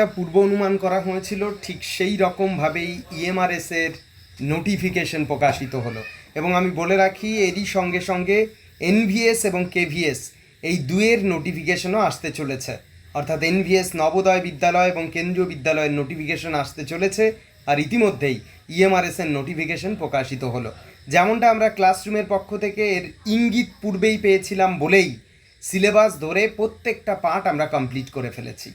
যেটা পূর্ব অনুমান করা হয়েছিল, ঠিক সেই রকমভাবেই ইএমআরএস এর নোটিফিকেশন প্রকাশিত হলো। এবং আমি বলে রাখি, এরই সঙ্গে সঙ্গে এনভিএস এবং কেভিএস এই দুয়ের নোটিফিকেশনও আসতে চলেছে। অর্থাৎ এনভিএস নবোদয় বিদ্যালয় এবং কেন্দ্রীয় বিদ্যালয়ের নোটিফিকেশন আসতে চলেছে আর ইতিমধ্যেই ইএমআরএস এর নোটিফিকেশন প্রকাশিত হলো। যেমনটা আমরা ক্লাসরুমের পক্ষ থেকে এর ইঙ্গিত পূর্বেই পেয়েছিলাম বলেই সিলেবাস ধরে প্রত্যেকটা পার্ট আমরা কমপ্লিট করে ফেলেছি।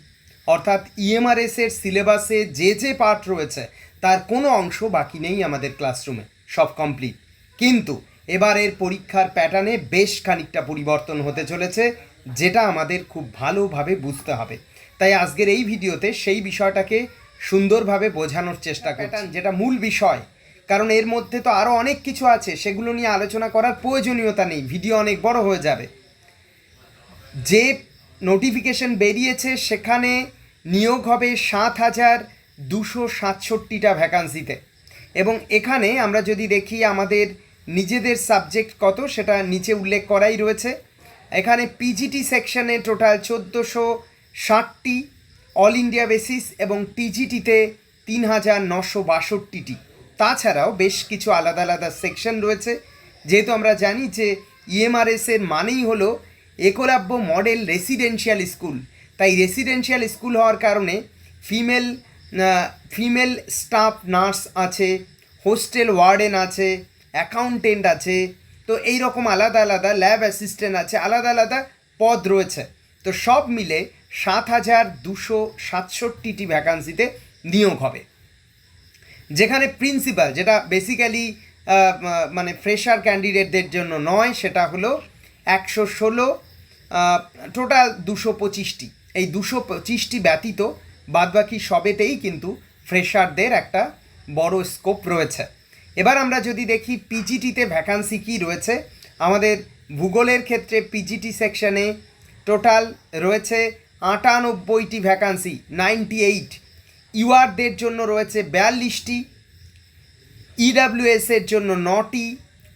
অর্থাৎ ইএমআরএস এর সিলেবাসে যে যে পার্ট রয়েছে তার কোনো অংশ বাকি নেই আমাদের ক্লাসরুমে সব কমপ্লিট কিন্তু এবারের পরীক্ষার প্যাটার্নে বেশ খানিকটা পরিবর্তন হতে চলেছে যেটা আমাদের খুব ভালোভাবে বুঝতে হবে। তাই আজকের এই ভিডিওতে সেই বিষয়টাকে সুন্দরভাবে বোঝানোর চেষ্টা করছি যেটা মূল বিষয়। কারণ এর মধ্যে তো আরও অনেক কিছু আছে সেগুলো নিয়ে আলোচনা করার প্রয়োজনীয়তা নেই ভিডিও অনেক বড় হয়ে যাবে। যে নোটিফিকেশন বেরিয়েছে সেখানে নিয়োগ হবে সাত হাজার দুশো সাতষট্টিটা ভ্যাকান্সিতে এবং এখানে আমরা যদি দেখি আমাদের নিজেদের সাবজেক্ট কত, সেটা নিচে উল্লেখ করাই রয়েছে। এখানে পিজিটি সেকশনে টোটাল চোদ্দোশো ষাটটি অল ইন্ডিয়া বেসিস এবং টিজিটিতে তিন হাজার নশো বাষট্টিটি। তাছাড়াও বেশ কিছু আলাদা আলাদা সেকশন রয়েছে। যেহেতু আমরা জানি যে ইএমআরএসের মানেই হলো একলাব্য মডেল রেসিডেন্সিয়াল স্কুল তাই রেসিডেন্সিয়াল স্কুল হওয়ার কারণে ফিমেল ফিমেল স্টাফ নার্স আছে হোস্টেল ওয়ার্ডেন আছে অ্যাকাউন্টেন্ট আছে, তো এই রকম আলাদা আলাদা ল্যাব অ্যাসিস্ট্যান্ট আছে, আলাদা আলাদা পদ রয়েছে। তো সব মিলে সাত হাজার দুশো সাতষট্টিটি ভ্যাকান্সিতে নিয়োগ হবে। যেখানে প্রিন্সিপাল যেটা বেসিক্যালি মানে ফ্রেশার ক্যান্ডিডেটদের জন্য নয়, সেটা হলো একশো ষোলো টোটাল দুশো পঁচিশটি। এই দুশো পঁচিশটি ব্যতীত বাদবাকি সবেতেই কিন্তু ফ্রেশারদের একটা বড় স্কোপ রয়েছে। এবার আমরা যদি দেখি পিজিটিতে ভ্যাকান্সি কী রয়েছে, আমাদের ভূগোলের ক্ষেত্রে পিজিটি সেকশনে টোটাল রয়েছে আটানব্বইটি ভ্যাকান্সি নাইনটি এইট ইউআরদের জন্য রয়েছে বিয়াল্লিশটি ইডাব্লিউএস এর জন্য নটি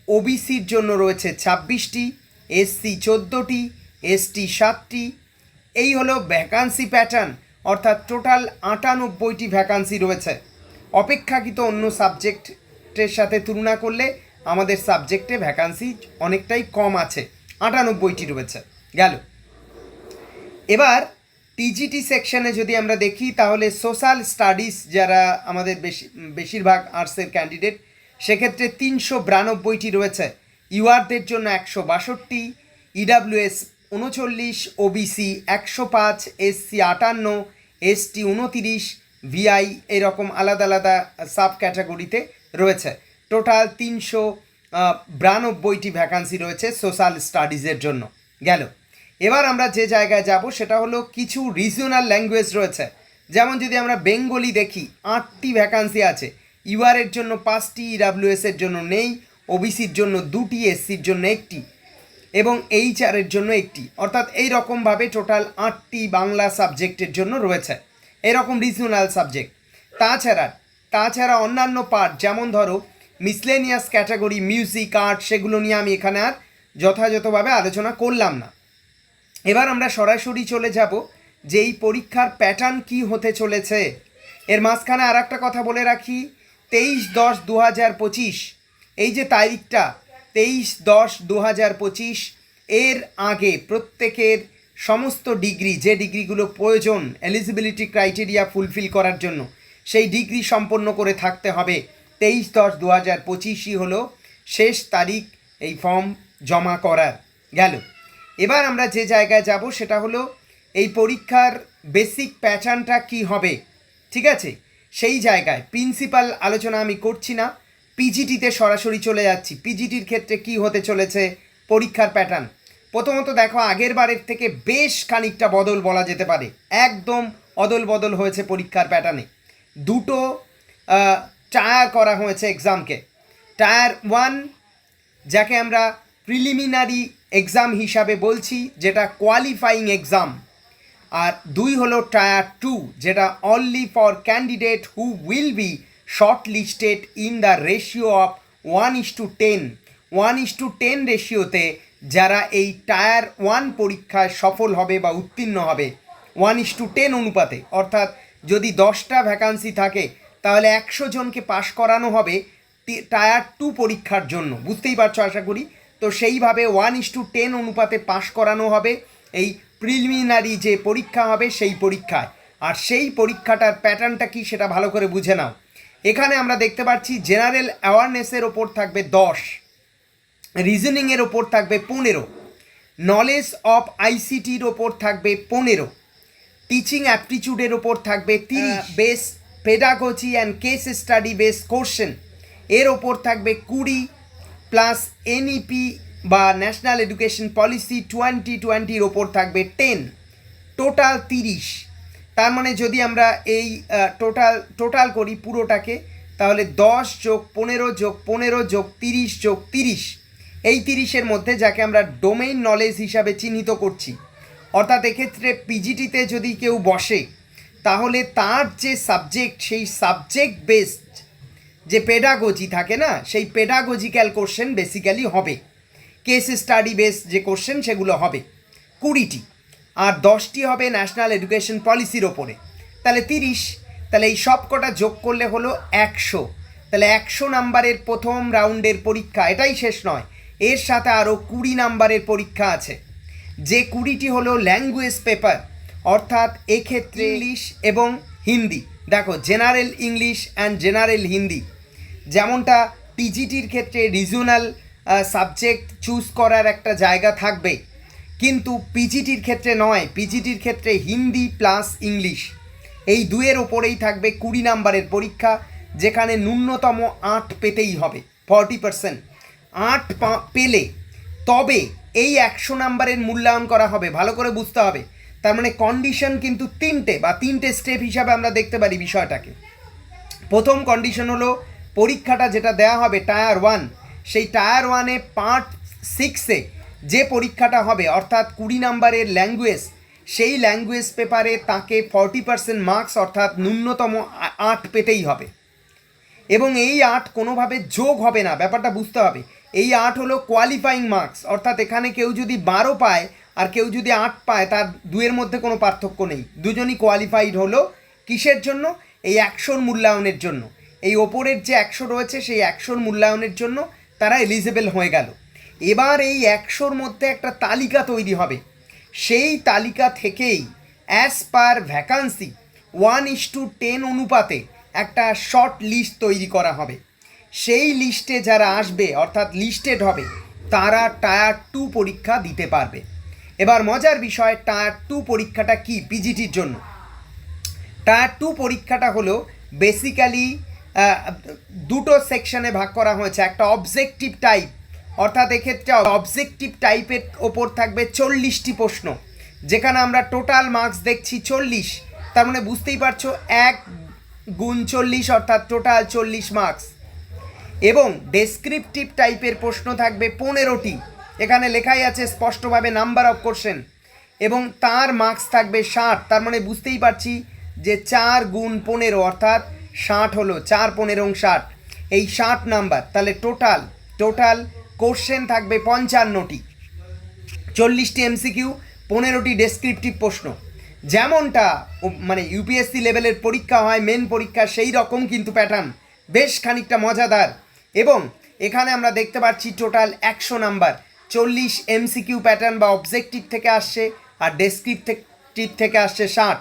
ওবিসির জন্য রয়েছে ছাব্বিশটি এসসি চোদ্দোটি এসটি সাতটি এই হলো ভ্যাকান্সি প্যাটার্ন অর্থাৎ টোটাল আটানব্বইটি ভ্যাকান্সি রয়েছে। অপেক্ষাকৃত অন্য সাবজেক্টের সাথে তুলনা করলে আমাদের সাবজেক্টে ভ্যাকান্সি অনেকটাই কম আছে, আটানব্বইটি রয়েছে। গেল। এবার টিজিটি সেকশনে যদি আমরা দেখি, তাহলে সোশ্যাল স্টাডিজ যারা আমাদের বেশি, বেশিরভাগ আর্টসের ক্যান্ডিডেট সেক্ষেত্রে তিনশো বিরানব্বইটি রয়েছে। ইউআরদের জন্য একশো বাষট্টি ইডাব্লিউএস উনচল্লিশ ওবিসি একশো পাঁচ এসসি আটান্ন এসটি উনতিরিশ ভিআই এরকম আলাদা আলাদা সাব ক্যাটাগরিতে রয়েছে। টোটাল তিনশো বিরানব্বইটি ভ্যাকান্সি রয়েছে সোশ্যাল স্টাডিজের জন্য। গেল। এবার আমরা যে জায়গায় যাব সেটা হলো কিছু রিজিওনাল ল্যাঙ্গুয়েজ রয়েছে। যেমন যদি আমরা বেঙ্গলি দেখি, আটটি ভ্যাকান্সি আছে। ইউআরের জন্য পাঁচটি ইডাব্লিউএস এর জন্য নেই ওবিসির জন্য দুটি এসসির জন্য একটি। এবং এইচ এইচআরের জন্য একটি। অর্থাৎ এই রকমভাবে টোটাল আটটি বাংলা সাবজেক্টের জন্য রয়েছে। এরকম রিজিওনাল সাবজেক্ট তাছাড়া তাছাড়া অন্যান্য পার্ট যেমন ধরো মিসলেনিয়াস ক্যাটাগরি মিউজিক আর্ট সেগুলো নিয়ে আমি এখানে আর যথাযথভাবে আলোচনা করলাম না। এবার আমরা সরাসরি চলে যাব যে এই পরীক্ষার প্যাটার্ন কি হতে চলেছে। এর মাঝখানে আর একটা কথা বলে রাখি। তেইশ দশ দু হাজার পঁচিশ, এই যে তারিখটা তেইশ দশ দু হাজার পঁচিশ এর আগে প্রত্যেকের সমস্ত ডিগ্রি, যে ডিগ্রিগুলো প্রয়োজন এলিজিবিলিটি ক্রাইটেরিয়া ফুলফিল করার জন্য, সেই ডিগ্রি সম্পন্ন করে থাকতে হবে। তেইশ দশ দু হাজার পঁচিশই হলো শেষ তারিখ এই ফর্ম জমা করার, গেল। এবার আমরা যে জায়গায় যাব, সেটা হলো এই পরীক্ষার বেসিক প্যাটার্নটা কি হবে? ঠিক আছে? সেই জায়গায় প্রিন্সিপাল আলোচনা আমি করছি না। পিজিটিতে সরাসরি চলে যাচ্ছি। পিজিটির ক্ষেত্রে কি হতে চলেছে? পরীক্ষার প্যাটার্ন প্রথমত দেখো, আগের বারের থেকে বেশ খানিকটা বদল বলা যেতে পারে। একদম অদল বদল হয়েছে পরীক্ষার প্যাটার্নে দুটো টায়ার করা হয়েছে এক্সামকে টায়ার ওয়ান যাকে আমরা প্রিলিমিনারি এক্সাম হিসাবে বলছি, যেটা কোয়ালিফাইং এক্সাম আর দুই হলো টায়ার টু যেটা only for candidate who will be short listed in the ratio of one is to ten one is to ten রেশিওতে যারা এই টায়ার ওয়ান পরীক্ষায় সফল হবে বা উত্তীর্ণ হবে ওয়ান ইস টু টেন অনুপাতে। অর্থাৎ যদি দশটা ভ্যাকান্সি থাকে, তাহলে একশো জনকে পাশ করানো হবে টায়ার টু পরীক্ষার জন্য। বুঝতেই পারছ আশা করি? তো সেইভাবে ওয়ান ইস টু টেন অনুপাতে পাশ করানো হবে। এই প্রিলিমিনারি যে পরীক্ষা হবে, সেই পরীক্ষায়। আর সেই পরীক্ষাটার প্যাটার্নটা কি সেটা ভালো করে বুঝে নাও। এখানে আমরা দেখতে পাচ্ছি জেনারেল অ্যাওয়ারনেসের ওপর থাকবে দশ রিজনিংয়ের ওপর থাকবে পনেরো নলেজ অফ আইসিটির ওপর থাকবে পনেরো টিচিং অ্যাপটিচিউডের ওপর থাকবে তিরিশ base pedagogy and case study base question এর ওপর থাকবে কুড়ি প্লাস এনইপি বা ন্যাশনাল এডুকেশন পলিসি টোয়েন্টি টোয়েন্টির ওপর থাকবে টেন টোটাল তিরিশ। তার মানে যদি আমরা এই টোটাল টোটাল করি পুরোটাকে, তাহলে দশ যোগ পনেরো যোগ পনেরো যোগ তিরিশ যোগ তিরিশ। এই তিরিশের মধ্যে যাকে আমরা ডোমেইন নলেজ হিসাবে চিহ্নিত করছি, অর্থাৎ এক্ষেত্রে পিজিটিতে যদি কেউ বসে, তাহলে তার যে সাবজেক্ট সেই সাবজেক্ট বেসড যে পেডাগজি থাকে না, সেই পেডাগজিক্যাল কোশ্চেন বেসিক্যালি হবে। কেস স্টাডি বেস যে কোশ্চেন সেগুলো হবে। কুড়িটি। আর দশটি হবে ন্যাশনাল এডুকেশন পলিসির ওপরে। তাহলে তিরিশ, তাহলে এই সব কটা যোগ করলে হলো একশো। তাহলে একশো নাম্বারের প্রথম রাউন্ডের পরীক্ষা, এটাই শেষ নয়, এর সাথে আরও কুড়ি নাম্বারের পরীক্ষা আছে। যে কুড়িটি হলো ল্যাঙ্গুয়েজ পেপার অর্থাৎ এক্ষেত্রে ইংলিশ এবং হিন্দি। দেখো general English and general Hindi. যেমনটা টিজিটির ক্ষেত্রে রিজনাল সাবজেক্ট চুজ করার একটা জায়গা থাকবে কিন্তু পিজিটির ক্ষেত্রে নয় পিজিটির ক্ষেত্রে হিন্দি প্লাস ইংলিশ এই দুয়ের ওপরেই থাকবে কুড়ি নাম্বারের পরীক্ষা, যেখানে ন্যূনতম আট পেতেই হবে ফর্টি পার্সেন্ট আট পেলে তবে এই একশো নাম্বারের মূল্যায়ন করা হবে, ভালো করে বুঝতে হবে। তার মানে কন্ডিশন কিন্তু তিনটে বা তিনটে স্টেপ হিসাবে আমরা দেখতে পারি বিষয়টাকে। প্রথম কন্ডিশন হলো পরীক্ষাটা যেটা দেওয়া হবে টায়ার ওয়ান সেই টায়ার ওয়ানে পার্ট সিক্সে যে পরীক্ষাটা হবে, অর্থাৎ কুড়ি নাম্বারের ল্যাঙ্গুয়েজ সেই ল্যাঙ্গুয়েজ পেপারে তাকে ফর্টি পার্সেন্ট মার্কস অর্থাৎ ন্যূনতম আট পেতেই হবে। এবং এই আট কোনোভাবে যোগ হবে না, ব্যাপারটা বুঝতে হবে। এই আট হলো কোয়ালিফাইং মার্কস অর্থাৎ এখানে কেউ যদি বারো পায়, আর কেউ যদি আট পায়, তার দুয়ের মধ্যে কোনো পার্থক্য নেই। দুজনই কোয়ালিফাইড হলো কিসের জন্য? এই একশোর মূল্যায়নের জন্য। এই ওপরের যে একশো রয়েছে, সেই একশোর মূল্যায়নের জন্য তারা এলিজেবল হয়ে গেল। এবার এই একশোর মধ্যে একটা তালিকা তৈরি হবে। সেই তালিকা থেকেই as per vacancy one is to ten অনুপাতে একটা শর্ট লিস্ট তৈরি করা হবে। সেই লিস্টে যারা আসবে, অর্থাৎ লিস্টেড হবে, তারা টায়ার টু পরীক্ষা দিতে পারবে। এবার মজার বিষয় টায়ার টু পরীক্ষাটা কি পিজিটির জন্য? টায়ার টু পরীক্ষাটা হলো বেসিক্যালি দুটো সেকশনে ভাগ করা হয়েছে। একটা অবজেক্টিভ টাইপ অর্থাৎ এক্ষেত্রে অবজেক্টিভ টাইপের ওপর থাকবে চল্লিশটি প্রশ্ন। যেখানে আমরা টোটাল মার্কস দেখছি চল্লিশ। তার মানে বুঝতেই পারছ, এক গুণ চল্লিশ অর্থাৎ টোটাল চল্লিশ মার্কস এবং ডেসক্রিপটিভ টাইপের প্রশ্ন থাকবে পনেরোটি। এখানে লেখাই আছে স্পষ্টভাবে নাম্বার অফ কোশ্চেন এবং তার মার্কস থাকবে ষাট। তার মানে বুঝতেই পারছি যে চার গুণ পনেরো অর্থাৎ ষাট হলো, চার পনেরো ষাট। এই ষাট নাম্বার তাহলে টোটাল টোটাল কোশ্চেন থাকবে পঞ্চান্নটি। চল্লিশটি এমসিকিউ, পনেরোটি ডেসক্রিপটিভ প্রশ্ন। যেমনটা মানে ইউপিএসসি লেভেলের পরীক্ষা হয় মেন পরীক্ষা সেই রকম কিন্তু প্যাটার্ন বেশ খানিকটা মজাদার। এবং এখানে আমরা দেখতে পাচ্ছি টোটাল একশো নাম্বার। চল্লিশ এমসিকিউ প্যাটার্ন বা অবজেক্টিভ থেকে আসছে আর ডেসক্রিপটিভ থেকে আসছে ষাট।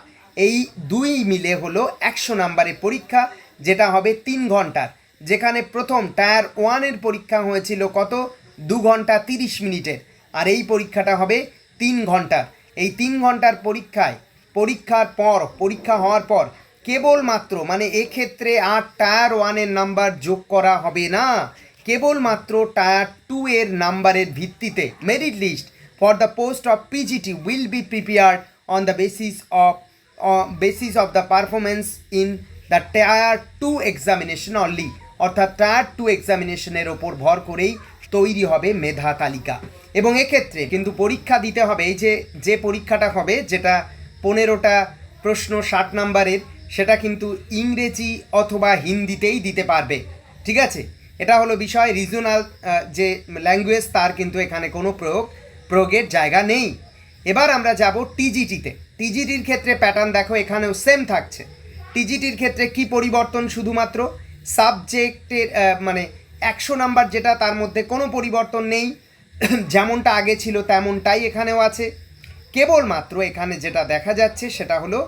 এই দুই মিলে হলো একশো নাম্বারের পরীক্ষা, যেটা হবে তিন ঘণ্টার। যেখানে প্রথম টায়ার ওয়ানের পরীক্ষা হয়েছিল কত? দু ঘণ্টা তিরিশ মিনিটের আর এই পরীক্ষাটা হবে তিন ঘণ্টার এই তিন ঘণ্টার পরীক্ষায়, পরীক্ষার পর, পরীক্ষা হওয়ার পর কেবলমাত্র মানে এক্ষেত্রে আর টায়ার ওয়ানের নাম্বার যোগ করা হবে না। কেবলমাত্র টায়ার টু এর নাম্বারের ভিত্তিতে merit list for the post of PGT will be prepared on the basis of basis of the performance in the tier two examination only অর্থাৎ টায়ার টু এক্সামিনেশনের ওপর ভর করেই তৈরি হবে মেধা তালিকা। এবং এক্ষেত্রে কিন্তু পরীক্ষা দিতে হবে এই যে যে পরীক্ষাটা হবে, যেটা পনেরোটা প্রশ্ন ষাট নাম্বারের, সেটা কিন্তু ইংরেজি অথবা হিন্দিতেই দিতে পারবে। ঠিক আছে? এটা হলো বিষয় রিজনাল যে ল্যাঙ্গুয়েজ তার কিন্তু এখানে কোনো প্রয়োগ, প্রয়োগের জায়গা নেই। এবার আমরা যাব টিজিটিতে। টিজিটির ক্ষেত্রে প্যাটার্ন দেখো, এখানেও সেম থাকছে। টিজিটির ক্ষেত্রে কি পরিবর্তন শুধুমাত্র? সাবজেক্টের মানে একশো নাম্বার যেটা তার মধ্যে কোনো পরিবর্তন নেই। যেমনটা আগে ছিল তেমনটাই এখানেও আছে। কেবলমাত্র এখানে যেটা দেখা যাচ্ছে সেটা হলো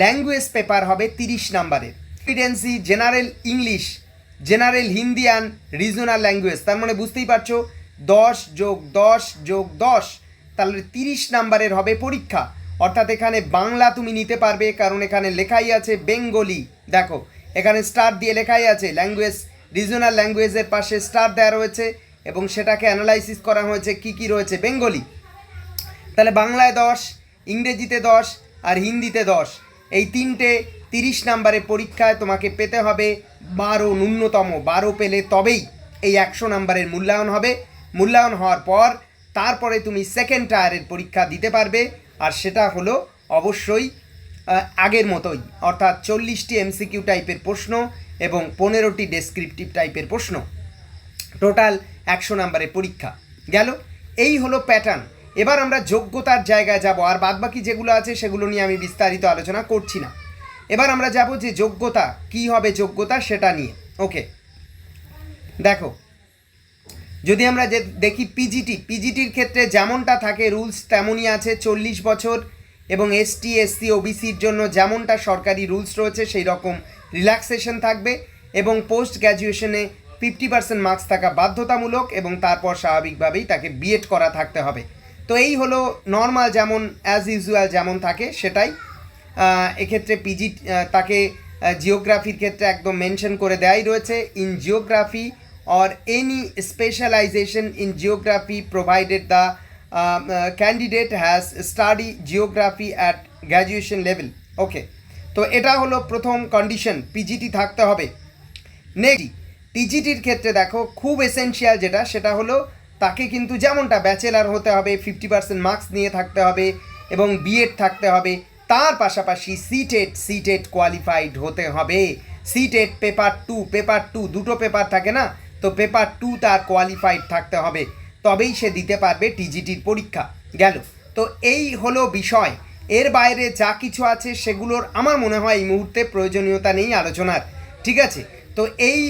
ল্যাঙ্গুয়েজ পেপার হবে তিরিশ নাম্বারের। এভিডেন্সি general English general Hindi and regional language তার মানে বুঝতেই পারছ, দশ যোগ দশ যোগ দশ, তাহলে তিরিশ নাম্বারের হবে পরীক্ষা। অর্থাৎ এখানে বাংলা তুমি নিতে পারবে, কারণ এখানে লেখাই আছে বেঙ্গলি। দেখো এখানে স্টার দিয়ে লেখাই আছে ল্যাঙ্গুয়েজ রিজনাল ল্যাঙ্গুয়েজের পাশে স্টার দেওয়া রয়েছে এবং সেটাকে অ্যানালাইসিস করা হয়েছে কি কি রয়েছে, বেঙ্গলি। তাহলে বাংলায় দশ, ইংরেজিতে দশ আর হিন্দিতে দশ। এই তিনটে তিরিশ নাম্বারের পরীক্ষায় তোমাকে পেতে হবে বারো ন্যূনতম। বারো পেলে তবেই এই একশো নাম্বারের মূল্যায়ন হবে। মূল্যায়ন হওয়ার পর তারপরে তুমি সেকেন্ড টায়ারের পরীক্ষা দিতে পারবে। আর সেটা হলো অবশ্যই আগের মতোই, অর্থাৎ চল্লিশটি এমসিকিউ টাইপের প্রশ্ন এবং পনেরোটি ডেসক্রিপটিভ টাইপের প্রশ্ন। টোটাল একশো নাম্বারের পরীক্ষা। গেল? এই হলো প্যাটার্ন এবার আমরা যোগ্যতার জায়গায় যাব। আর বাদবাকি যেগুলো আছে, সেগুলো নিয়ে আমি বিস্তারিত আলোচনা করছি না। এবার আমরা যাব যে যোগ্যতা, কি হবে যোগ্যতা সেটা নিয়ে। ওকে দেখো, যদি আমরা যে দেখি পিজিটি পিজিটির ক্ষেত্রে যেমনটা থাকে রুলস তেমনই আছে, চল্লিশ বছর এবং এসটি এসসি ওবিসির জন্য যেমনটা সরকারি রুলস রয়েছে সেই রকম রিল্যাক্সেশন থাকবে এবং পোস্ট গ্র্যাজুয়েশনে ফিফটি পার্সেন্ট মার্কস থাকা বাধ্যতামূলক এবং তারপর স্বাভাবিকভাবেই তাকে বিএড করা থাকতে হবে। তো এই হলো নর্মাল যেমন অ্যাজ ইউজুয়াল যেমন থাকে, সেটাই। এক্ষেত্রে পিজি তাকে জিওগ্রাফির ক্ষেত্রে একদম মেনশন করে দেয়াই রয়েছে। In geography or any specialisation in geography provided the candidate has study geography at graduation level okay তো এটা হলো প্রথম কন্ডিশন পিজিটি থাকতে হবে। নেক্সট টিজিটির ক্ষেত্রে দেখো, খুব এসেনশিয়াল যেটা, সেটা হলো তাকে কিন্তু যেমনটা ব্যাচেলার হতে হবে ফিফটি পার্সেন্ট মার্কস নিয়ে থাকতে হবে এবং বিএড থাকতে হবে। তার পাশাপাশি সিটেট সিটেট কোয়ালিফাইড হতে হবে। CTET paper two paper two দুটো পেপার থাকে না? তো পেপার টু তার কোয়ালিফাইড থাকতে হবে। তবেই সে দিতে পারবে টিজিটির পরীক্ষা। গেল। তো এই হলো বিষয়। এর বাইরে যা কিছু আছে সেগুলোর আমার মনে হয় এই মুহূর্তে প্রয়োজনীয়তা নেই আলোচনার। ঠিক আছে? তো এই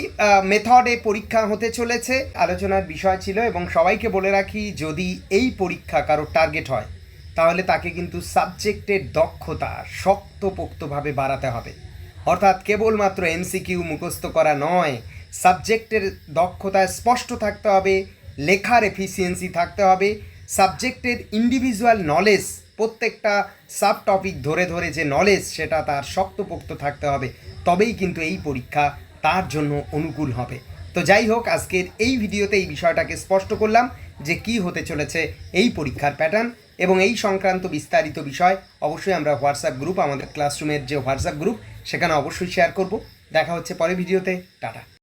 মেথডে পরীক্ষা হতে চলেছে। আলোচনার বিষয় ছিল এবং সবাইকে বলে রাখি, যদি এই পরীক্ষা কারোর টার্গেট হয়, তাহলে তাকে কিন্তু সাবজেক্টের দক্ষতা শক্তপোক্তভাবে বাড়াতে হবে। অর্থাৎ কেবলমাত্র এমসিকিউ মুখস্থ করা নয় সাবজেক্টের দক্ষতা স্পষ্ট থাকতে হবে লেখার এফিসিয়েন্সি থাকতে হবে সাবজেক্টের ইন্ডিভিজুয়াল নলেজ প্রত্যেকটা সাব টপিক ধরে ধরে যে নলেজ সেটা তার শক্তপোক্ত থাকতে হবে, তবেই কিন্তু এই পরীক্ষা তার জন্য অনুকূল হবে। তো যাই হোক, আজকের এই ভিডিওতে এই বিষয়টাকে স্পষ্ট করলাম যে কি হতে চলেছে এই পরীক্ষার প্যাটার্ন এবং এই সংক্রান্ত বিস্তারিত বিষয় অবশ্যই আমরা হোয়াটসঅ্যাপ গ্রুপ আমাদের ক্লাসরুমের যে হোয়াটসঅ্যাপ গ্রুপ সেখানে অবশ্যই শেয়ার করব। দেখা হচ্ছে পরে ভিডিওতে। টাটা।